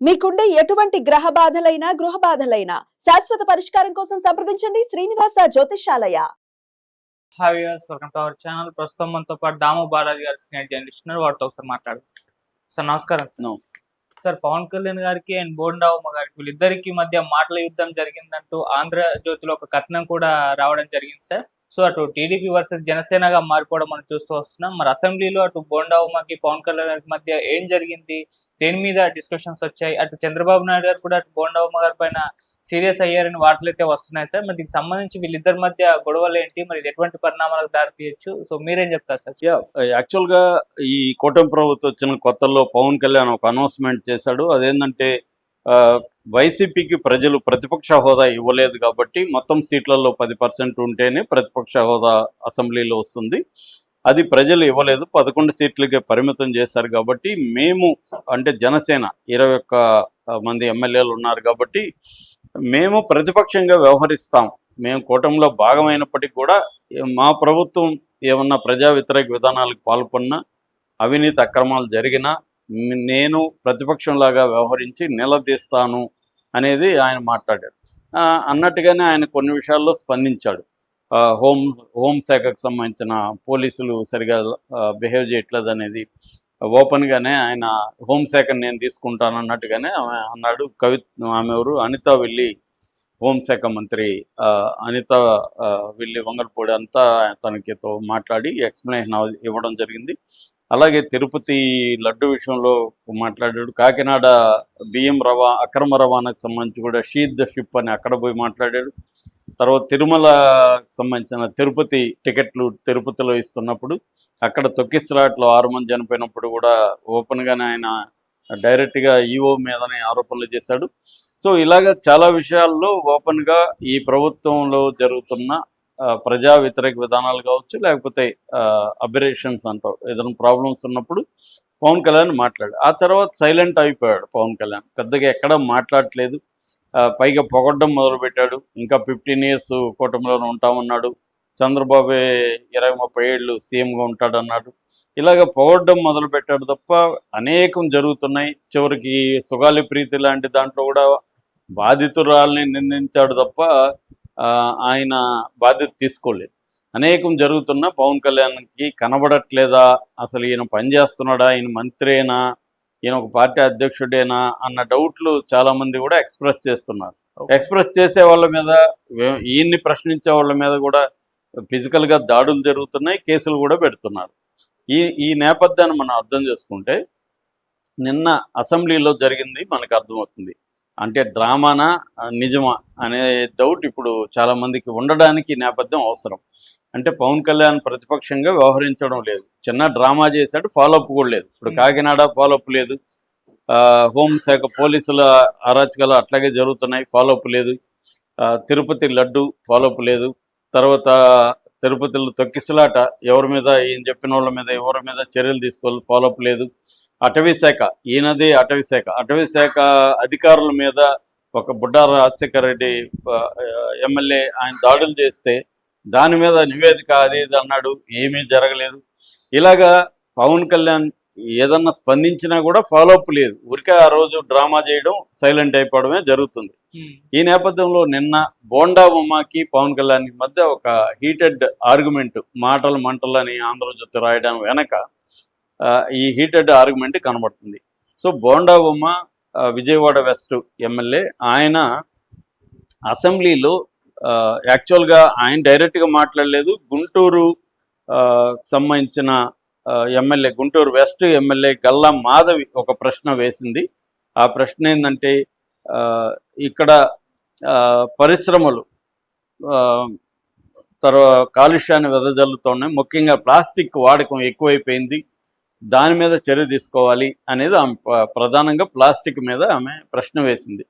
మీకుండే ఎటువంటి గ్రహ బాధలైనా గృహ బాధలైనా శాశ్వత పరిష్కారం కోసం సంప్రదించండి Srinivasa Jyotishalaya hi viewers welcome to our channel ప్రస్తుతం మనతో పాటు దాము బాలాజీ గారు సీనియర్ జర్నలిస్ట్ ఉన్నారు? వారితో ఒకసారి మాట్లాడు సార్ నమస్కారం సార్. పవన్ కళ్యాణ్ గారికి అండ్ బోండావమ్మ గారికి వీళ్ళిద్దరికి మధ్య మాటల యుద్ధం జరిగిందంటూ ఆంధ్రజ్యోతిలో ఒక కథనం కూడా రావడం జరిగింది సార్. సో అటు టీడీపీ వర్సెస్ జనసేనగా మారిపోవడం మనం చూస్తూ వస్తున్నాం. మరి అసెంబ్లీలో అటు బోండావమ్మకి పవన్ కళ్యాణ్ గారికి మధ్య ఏం జరిగింది? దేని మీద డిస్కషన్స్ వచ్చాయి? అటు చంద్రబాబు నాయుడు గారు కూడా అటు బోండవమ్మ గారి పైన సీరియస్ అయ్యారని వార్తలు అయితే వస్తున్నాయి సార్. మరి దీనికి సంబంధించి వీళ్ళిద్దరి మధ్య గొడవలు ఏంటి మరి ఇది ఎటువంటి పరిణామాలకు దారితీయచ్చు? సో మీరేం చెప్తారు సార్? యాక్చువల్గా ఈ కూటమి ప్రభుత్వం వచ్చిన కొత్తలో పవన్ కళ్యాణ్ ఒక అనౌన్స్మెంట్ చేశాడు. అదేంటంటే ఆ, వైసీపీకి ప్రజలు ప్రతిపక్ష హోదా ఇవ్వలేదు కాబట్టి మొత్తం సీట్లలో పది పర్సెంట్ ఉంటేనే ప్రతిపక్ష హోదా అసెంబ్లీలో వస్తుంది. అది ప్రజలు ఇవ్వలేదు. పదకొండు సీట్లకే పరిమితం చేశారు కాబట్టి మేము అంటే జనసేన ఇరవై ఒక్క మంది ఎమ్మెల్యేలు ఉన్నారు కాబట్టి మేము ప్రతిపక్షంగా వ్యవహరిస్తాం. మేము కూటమిలో భాగమైనప్పటికీ కూడా మా ప్రభుత్వం ఏమన్నా ప్రజా వ్యతిరేక విధానాలకు పాల్పడినా అవినీతి అక్రమాలు జరిగినా నేను ప్రతిపక్షంలాగా వ్యవహరించి నిలదీస్తాను అనేది ఆయన మాట్లాడాడు అన్నట్టుగానే ఆయన కొన్ని విషయాల్లో స్పందించాడు. హోం హోంశాఖకు సంబంధించిన పోలీసులు సరిగా బిహేవ్ చేయట్లేదు అనేది ఓపెన్గానే ఆయన హోంశాఖను నేను తీసుకుంటాను అన్నట్టుగానే ఆమె అన్నాడు. కవి ఆమె ఎవరు? అనిత వెళ్ళి హోంశాఖ మంత్రి ఆ, అనిత ఆ, వెళ్ళి వంగలపూడి అంతా తనకితో మాట్లాడి ఎక్స్ప్లెనేషన్ ఇవ్వడం జరిగింది. అలాగే తిరుపతి లడ్డు విషయంలో మాట్లాడాడు. కాకినాడ బియ్యం రవా అక్రమ రవాణాకు సంబంధించి కూడా షీద్ ద షిప్ అని అక్కడ పోయి మాట్లాడాడు. తర్వాత తిరుమల సంబంధించిన తిరుపతి టికెట్లు తిరుపతిలో ఇస్తున్నప్పుడు అక్కడ తొక్కిసలాట్లో ఆరు మంది చనిపోయినప్పుడు కూడా ఓపెన్గానే ఆయన డైరెక్ట్గా ఈఓ మీదనే ఆరోపణలు చేశాడు. సో ఇలాగ చాలా విషయాల్లో ఓపెన్గా ఈ ప్రభుత్వంలో జరుగుతున్న ప్రజా వ్యతిరేక విధానాలు కావచ్చు లేకపోతే అబరేషన్స్ అంటారు ఏదైనా ప్రాబ్లమ్స్ ఉన్నప్పుడు పవన్ కళ్యాణ్ మాట్లాడు. ఆ తర్వాత సైలెంట్ అయిపోయాడు పవన్ కళ్యాణ్. పెద్దగా ఎక్కడ మాట్లాడట్లేదు. ఆ, పైగా పొగడ్డం మొదలుపెట్టాడు. ఇంకా ఫిఫ్టీన్ ఇయర్స్ కూటమిలోనే ఉంటామన్నాడు. చంద్రబాబు ఇరవై ముప్పై ఏళ్ళు సీఎంగా ఉంటాడన్నాడు. ఇలాగ పొగడ్డం మొదలు పెట్టాడు తప్ప అనేకం జరుగుతున్నాయి. చివరికి సుగాలి ప్రీతి లాంటి దాంట్లో కూడా బాధితురాల్ని నిందించాడు తప్ప ఆయన బాధ్యత తీసుకోలేదు. అనేకం జరుగుతున్న పవన్ కళ్యాణ్కి కనబడట్లేదా? అసలు ఈయన పనిచేస్తున్నాడా ఈయన మంత్రేనా? ఈయన ఒక పార్టీ అధ్యక్షుడేనా? అన్న డౌట్లు చాలా మంది కూడా ఎక్స్ప్రెస్ చేస్తున్నారు. ఎక్స్ప్రెస్ చేసే వాళ్ళ మీద ఈయన్ని ప్రశ్నించే వాళ్ళ మీద కూడా ఫిజికల్గా దాడులు జరుగుతున్నాయి కేసులు కూడా పెడుతున్నారు. ఈ ఈ నేపథ్యాన్ని మనం అర్థం చేసుకుంటే నిన్న అసెంబ్లీలో జరిగింది మనకు అర్థమవుతుంది. అంటే డ్రామానా నిజమా అనే డౌట్ ఇప్పుడు చాలా మందికి ఉండడానికి నేపథ్యం అవసరం. అంటే పవన్ కళ్యాణ్ ప్రతిపక్షంగా వ్యవహరించడం లేదు. చిన్న డ్రామా చేశాడు ఫాలోఅప్ కూడా లేదు. ఇప్పుడు. కాకినాడ ఫాలోఅప్ లేదు. ఆ, హోంశాఖ పోలీసుల అరాచకాలు అట్లాగే జరుగుతున్నాయి ఫాలోఅప్ లేదు. తిరుపతి లడ్డు ఫాలోఅప్ లేదు. తర్వాత తిరుపతిలో తొక్కిసలాట ఎవరి మీద ఈయన చెప్పిన వాళ్ళ మీద ఎవరి మీద చర్యలు తీసుకోవాలి ఫాలోఅప్ లేదు. అటవీ శాఖ ఈయనది అటవీ శాఖ. అటవీ శాఖ అధికారుల మీద ఒక బుడ్డా రాజశేఖర రెడ్డి ఎమ్మెల్యే ఆయన దాడులు చేస్తే దాని మీద నివేదిక అది ఇది అన్నాడు ఏమీ జరగలేదు. ఇలాగా పవన్ కళ్యాణ్ ఏదన్నా స్పందించినా కూడా ఫాలోఅప్ లేదు. ఊరికే ఆ రోజు డ్రామా చేయడం సైలెంట్ అయిపోవడమే జరుగుతుంది. ఈ నేపథ్యంలో నిన్న బోండా బొమ్మకి పవన్ కళ్యాణ్ మధ్య ఒక హీటెడ్ ఆర్గ్యుమెంట్ మాటలు మంటలు అని ఆంధ్రజ్యోతి రాయడం వెనక ఈ హీటెడ్ ఆర్గ్యుమెంట్ కనబడుతుంది. సో బోండా బొమ్మ విజయవాడ వెస్ట్ ఎమ్మెల్యే ఆయన అసెంబ్లీలో యాక్చువల్గా ఆయన డైరెక్ట్గా మాట్లాడలేదు. గుంటూరు సంబంధించిన MLA Guntur west MLA Galla Madhavi ఒక ప్రశ్న వేసింది. ఆ ప్రశ్న ఏంటంటే ఇక్కడ పరిశ్రమలు తర్వాత కాలుష్యాన్ని వెదజల్లుతున్నాయి ముఖ్యంగా ప్లాస్టిక్ వాడకం ఎక్కువైపోయింది. దాని మీద చర్య తీసుకోవాలి అనేది ఆమె ప్రధానంగా ప్లాస్టిక్ మీద ఆమె ప్రశ్న వేసింది.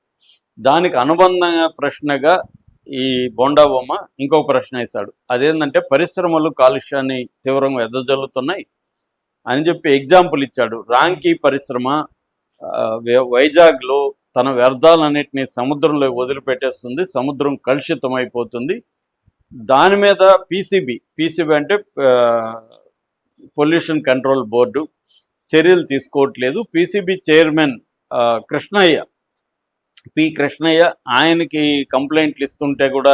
దానికి అనుబంధ ప్రశ్నగా ఈ బోండా బొమ్మ ఇంకో ప్రశ్న వేశాడు. అదేంటంటే పరిశ్రమలు కాలుష్యాన్ని తీవ్రంగా ఎదజల్లుతున్నాయి అని చెప్పి ఎగ్జాంపుల్ ఇచ్చాడు. రాంకీ పరిశ్రమ వైజాగ్లో తన వ్యర్థాలన్నింటినీ సముద్రంలో వదిలిపెట్టేస్తుంది. సముద్రం కలుషితం అయిపోతుంది దాని మీద పీసీబీ పీసీబీ అంటే పొల్యూషన్ కంట్రోల్ బోర్డు చర్యలు తీసుకోవట్లేదు. PCB chairman Krishnaiah P Krishnaiah ఆయనకి కంప్లైంట్లు ఇస్తుంటే కూడా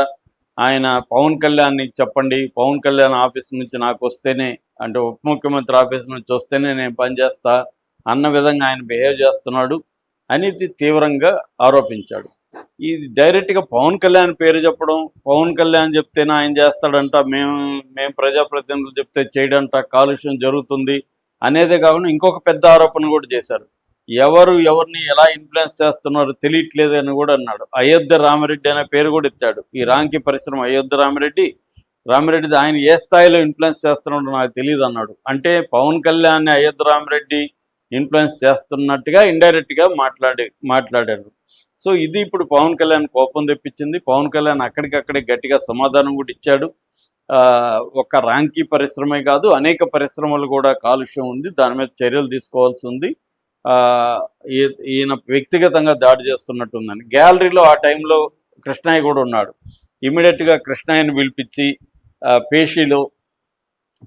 ఆయన పవన్ కళ్యాణ్కి చెప్పండి పవన్ కళ్యాణ్ ఆఫీస్ నుంచి నాకు వస్తేనే అంటే ఉప ముఖ్యమంత్రి ఆఫీస్ నుంచి వస్తేనే నేను పనిచేస్తా అన్న విధంగా ఆయన బిహేవ్ చేస్తున్నాడు. అనేది తీవ్రంగా ఆరోపించాడు. ఇది డైరెక్ట్గా పవన్ కళ్యాణ్ పేరు చెప్పడం పవన్ కళ్యాణ్ చెప్తేనే ఆయన చేస్తాడంట మేము మేము ప్రజాప్రతినిధులు చెప్తే చేయడంట కాలుష్యం జరుగుతుంది అనేదే కాకుండా ఇంకొక పెద్ద ఆరోపణ కూడా చేశారు. ఎవరు ఎవరిని ఎలా ఇన్ఫ్లుయెన్స్ చేస్తున్నారో తెలియట్లేదు అని కూడా అన్నాడు. అయోధ్య రామిరెడ్డి అనే పేరు కూడా ఇచ్చాడు ఈ రాంకి పరిశ్రమ అయోధ్య రామిరెడ్డి రామిరెడ్డి ఆయన ఏ స్థాయిలో ఇన్ఫ్లుయెన్స్ చేస్తున్నాడో నాకు తెలియదు అన్నాడు. అంటే పవన్ కళ్యాణ్ అయోధ్య రామిరెడ్డి ఇన్ఫ్లుయెన్స్ చేస్తున్నట్టుగా ఇండైరెక్ట్గా మాట్లాడి మాట్లాడాడు సో ఇది ఇప్పుడు పవన్ కళ్యాణ్ కోపం తెప్పించింది. పవన్ కళ్యాణ్ అక్కడికక్కడే గట్టిగా సమాధానం కూడా ఇచ్చాడు. ఆ, ఒక ర్యాంకీ పరిశ్రమే కాదు అనేక పరిశ్రమలు కూడా కాలుష్యం ఉంది. దాని మీద చర్యలు తీసుకోవాల్సి ఉంది. ఈ- ఈయన వ్యక్తిగతంగా దాడి చేస్తున్నట్టు ఉందని గ్యాలరీలో ఆ టైంలో కృష్ణయ్య కూడా ఉన్నాడు. ఇమీడియట్గా కృష్ణయ్యని పిలిపించి పేషీలో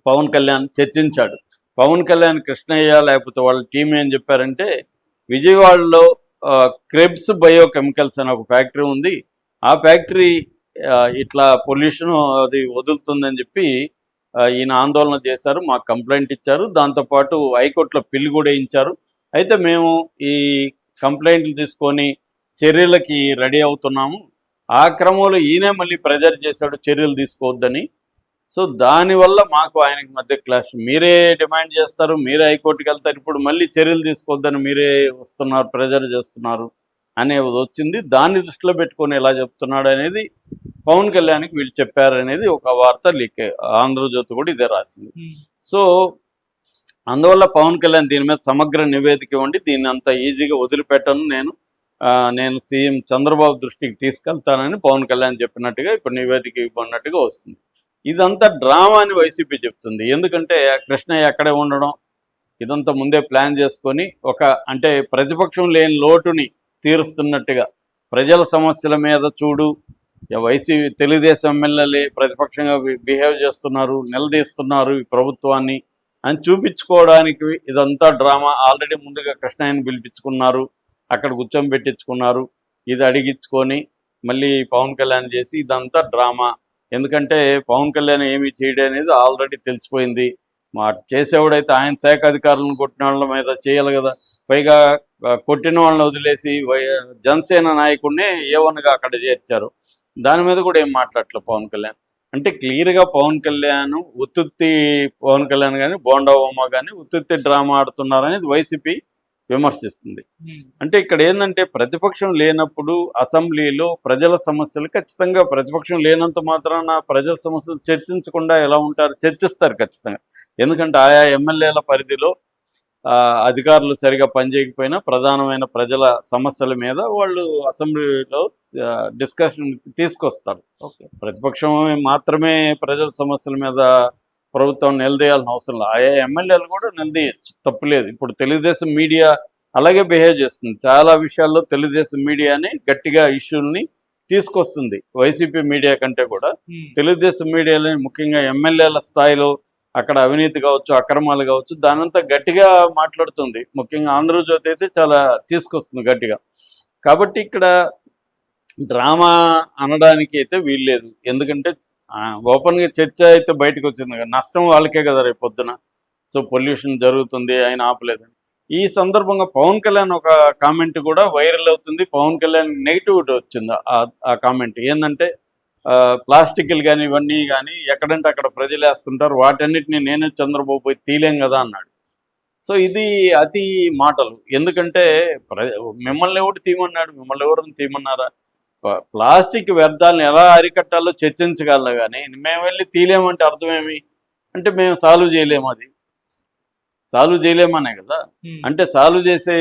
పవన్ కళ్యాణ్ చర్చించాడు. పవన్ కళ్యాణ్ కృష్ణయ్య లేకపోతే వాళ్ళ టీం ఏం చెప్పారంటే విజయవాడలో క్రెబ్స్ బయోకెమికల్స్ అనే ఒక ఫ్యాక్టరీ ఉంది. ఆ ఫ్యాక్టరీ ఇట్లా పొల్యూషన్ అది వదులుతుందని చెప్పి ఈయన ఆందోళన చేశారు మాకు కంప్లైంట్ ఇచ్చారు. దాంతోపాటు హైకోర్టులో పిల్లి కూడా ఇచ్చారు. అయితే మేము ఈ కంప్లైంట్లు తీసుకొని చర్యలకి రెడీ అవుతున్నాము. ఆ క్రమంలో ఈయనే మళ్ళీ ప్రెజర్ చేశాడు చర్యలు తీసుకోవద్దని. సో దానివల్ల మాకు ఆయనకి మధ్య క్లాష్. మీరే డిమాండ్ చేస్తారు మీరే హైకోర్టుకి వెళ్తారు. ఇప్పుడు మళ్ళీ చర్యలు తీసుకోవద్దని మీరే వస్తున్నారు ప్రెజర్ చేస్తున్నారు అనేది వచ్చింది. దాన్ని దృష్టిలో పెట్టుకొని ఎలా చెప్తున్నాడు అనేది పవన్ కళ్యాణ్కి వీళ్ళు చెప్పారనేది ఒక వార్త లీక్ ఆంధ్రజ్యోతి కూడా ఇదే రాసింది. సో అందువల్ల పవన్ కళ్యాణ్ దీని మీద సమగ్ర నివేదిక ఇవ్వండి. దీన్ని అంత ఈజీగా వదిలిపెట్టను నేను. నేను సీఎం చంద్రబాబు దృష్టికి తీసుకెళ్తానని పవన్ కళ్యాణ్ చెప్పినట్టుగా ఇప్పుడు నివేదిక ఇవ్వన్నట్టుగా వస్తుంది. ఇదంతా డ్రామా అని వైసీపీ చెప్తుంది. ఎందుకంటే కృష్ణయ్య అక్కడే ఉండడం ఇదంతా ముందే ప్లాన్ చేసుకొని ఒక అంటే ప్రతిపక్షం లేని లోటుని తీరుస్తున్నట్టుగా ప్రజల సమస్యల మీద చూడు వైసీపీ తెలుగుదేశం ఎమ్మెల్యేలే ప్రతిపక్షంగా బిహేవ్ చేస్తున్నారు నిలదీస్తున్నారు ఈ ప్రభుత్వాన్ని అని చూపించుకోవడానికి ఇదంతా డ్రామా. ఆల్రెడీ ముందుగా కృష్ణయ్యని పిలిపించుకున్నారు అక్కడ కూర్చొని పెట్టించుకున్నారు ఇది అడిగించుకొని మళ్ళీ పవన్ కళ్యాణ్ చేసి ఇదంతా డ్రామా. ఎందుకంటే పవన్ కళ్యాణ్ ఏమి చేయడం అనేది ఆల్రెడీ తెలిసిపోయింది. మా చేసేవాడైతే ఆయన శాఖ అధికారులను కొట్టిన వాళ్ళ మీద చేయాలి కదా. పైగా కొట్టిన వాళ్ళని వదిలేసి వై- జనసేన నాయకుడిని ఏవన్గా అక్కడ చేర్చారు. దాని మీద కూడా ఏం మాట్లాడలేదు పవన్ కళ్యాణ్. అంటే క్లియర్గా పవన్ కళ్యాణ్ ఉత్తుత్తి పవన్ కళ్యాణ్ కానీ బోండా బొమ్మ కానీ ఉత్తుత్తి డ్రామా ఆడుతున్నారనేది వైసీపీ విమర్శిస్తుంది. అంటే ఇక్కడ ఏంటంటే ప్రతిపక్షం లేనప్పుడు అసెంబ్లీలో ప్రజల సమస్యలు ఖచ్చితంగా ప్రతిపక్షం లేనంత మాత్రాన ప్రజల సమస్యలు చర్చించకుండా ఎలా ఉంటారు? చర్చిస్తారు ఖచ్చితంగా. ఎందుకంటే ఆయా ఎమ్మెల్యేల పరిధిలో ఆ, అధికారులు సరిగా పనిచేయకపోయినా ప్రధానమైన ప్రజల సమస్యల మీద వాళ్ళు అసెంబ్లీలో డిస్కషన్ తీసుకొస్తారు. ప్రతిపక్షం మాత్రమే ప్రజల సమస్యల మీద ప్రభుత్వం నిలదీయాల్సిన అవసరం లేదు. ఆయా ఎమ్మెల్యేలు కూడా నిలదీయచ్చు. తప్పులేదు ఇప్పుడు తెలుగుదేశం మీడియా అలాగే బిహేవ్ చేస్తుంది. చాలా విషయాల్లో తెలుగుదేశం మీడియాని గట్టిగా ఇష్యూల్ని తీసుకొస్తుంది. వైసీపీ మీడియా కంటే కూడా. తెలుగుదేశం మీడియాలో ముఖ్యంగా ఎమ్మెల్యేల స్థాయిలో అక్కడ అవినీతి కావచ్చు అక్రమాలు కావచ్చు దానంతా గట్టిగా మాట్లాడుతుంది. ముఖ్యంగా ఆంధ్రజ్యోతి అయితే చాలా తీసుకొస్తుంది గట్టిగా. కాబట్టి ఇక్కడ డ్రామా అనడానికి అయితే వీల్లేదు. ఎందుకంటే ఓపెన్గా చర్చ అయితే బయటకు వచ్చింది. కదా నష్టం వాళ్ళకే కదా రేపు పొద్దున. సో పొల్యూషన్ జరుగుతుంది ఆయన ఆపలేదని. ఈ సందర్భంగా పవన్ కళ్యాణ్ ఒక కామెంట్ కూడా వైరల్ అవుతుంది. పవన్ కళ్యాణ్ నెగిటివిటీ వచ్చింది. ఆ- కామెంట్ ఏంటంటే ఆ, ప్లాస్టిక్లు కానీ ఇవన్నీ కానీ ఎక్కడంటే అక్కడ ప్రజలు వేస్తుంటారు. వాటన్నిటిని నేనే చంద్రబాబు పోయి తీలేం కదా అన్నాడు. సో ఇది అతి మాటలు. ఎందుకంటే ప్ర- మిమ్మల్ని ఎవరు తీయమన్నాడు? మిమ్మల్ని ఎవరిని తీయమన్నారా? ప్లాస్టిక్ వ్యర్థాలను ఎలా అరికట్టాలో చర్చించగలరు కానీ మేము వెళ్ళి తీలేమంటే అర్థమేమి? అంటే మేము సాల్వ్ చేయలేము అది. సాల్వ్ చేయలేమనే కదా? అంటే సాల్వ్ చేసే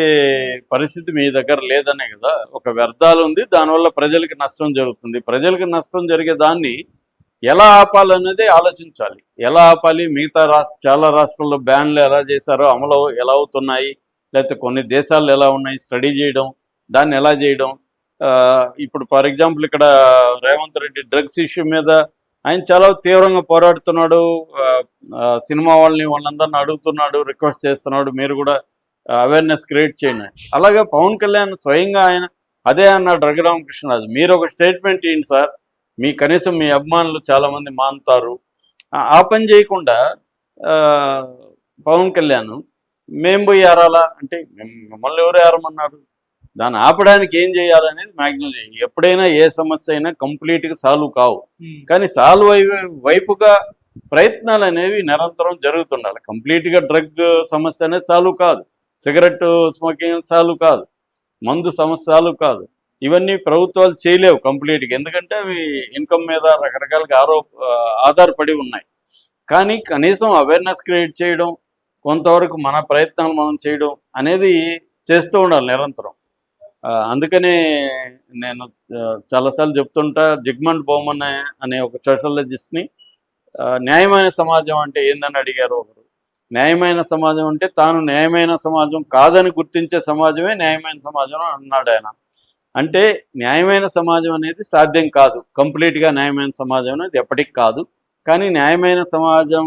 పరిస్థితి మీ దగ్గర లేదనే కదా? ఒక వ్యర్థాలు ఉంది దానివల్ల ప్రజలకి నష్టం జరుగుతుంది. ప్రజలకి నష్టం జరిగే దాన్ని ఎలా ఆపాలనేది ఆలోచించాలి. ఎలా ఆపాలి? మిగతా రాష్ట్ర చాలా రాష్ట్రాల్లో బ్యాన్లు ఎలా చేశారో అమలు ఎలా అవుతున్నాయి? లేకపోతే కొన్ని దేశాలు ఎలా ఉన్నాయి? స్టడీ చేయడం దాన్ని ఎలా చేయడం? ఇప్పుడు ఫర్ ఎగ్జాంపుల్ ఇక్కడ రేవంత్ రెడ్డి డ్రగ్స్ ఇష్యూ మీద ఆయన చాలా తీవ్రంగా పోరాడుతున్నాడు. సినిమా వాళ్ళని వాళ్ళందరిని అడుగుతున్నాడు రిక్వెస్ట్ చేస్తున్నాడు. మీరు కూడా అవేర్నెస్ క్రియేట్ చేయండి. అలాగే పవన్ కళ్యాణ్ స్వయంగా ఆయన అదే అన్నాడు రఘురామకృష్ణరాజు మీరు ఒక స్టేట్మెంట్ ఏంటి సార్. మీ కనీసం మీ అభిమానులు చాలా మంది మానుతారు. ఆ- పని చేయకుండా ఆ, పవన్ కళ్యాణ్ మేము పోయి ఏరాలా? అంటే మిమ్మల్ని ఎవరు ఏరమన్నారు దాన్ని ఆపడానికి ఏం చేయాలనేది మ్యాక్సిమం చేయండి. ఎప్పుడైనా ఏ సమస్య అయినా కంప్లీట్గా సాల్వ్ కావు. ఉమ్, కానీ సాల్వ్ అయ్యే వైపుగా ప్రయత్నాలు అనేవి నిరంతరం జరుగుతుండాలి. కంప్లీట్గా డ్రగ్ సమస్య అనేది సాల్వ్ కాదు. సిగరెట్ స్మోకింగ్ సాల్వ్ కాదు. మందు సమస్య సాల్వ్ కాదు. ఇవన్నీ ప్రభుత్వాలు చేయలేవు కంప్లీట్గా ఎందుకంటే అవి ఇన్కమ్ మీద రకరకాలుగా ఆరోప ఆధారపడి ఉన్నాయి. కానీ కనీసం అవేర్నెస్ క్రియేట్ చేయడం కొంతవరకు మన ప్రయత్నాలు మనం చేయడం అనేది చేస్తూ ఉండాలి నిరంతరం. అందుకనే నేను చాలాసార్లు చెప్తుంటా జిగ్మంట్ బౌమన్ అనే ఒక సోషాలజిస్ట్ని న్యాయమైన సమాజం అంటే ఏందని అడిగారు ఒకరు. న్యాయమైన సమాజం అంటే తాను న్యాయమైన సమాజం కాదని గుర్తించే సమాజమే న్యాయమైన సమాజం అన్నాడు ఆయన. అంటే న్యాయమైన సమాజం అనేది సాధ్యం కాదు. కంప్లీట్గా న్యాయమైన సమాజం అనేది ఎప్పటికి కాదు. కానీ న్యాయమైన సమాజం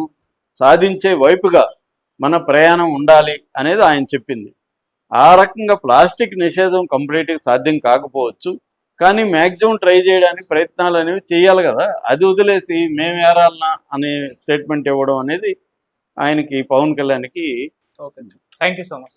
సాధించే వైపుగా మన ప్రయాణం ఉండాలి అనేది ఆయన చెప్పింది. ఆ రకంగా ప్లాస్టిక్ నిషేధం కంప్లీట్గా సాధ్యం కాకపోవచ్చు. కానీ మ్యాక్సిమం ట్రై చేయడానికి ప్రయత్నాలు అనేవి చేయాలి కదా. అది వదిలేసి మేము ఏరాలనా అనే స్టేట్మెంట్ ఇవ్వడం అనేది ఆయనకి పవన్ కళ్యాణ్కి థ్యాంక్ యూ సో మచ్.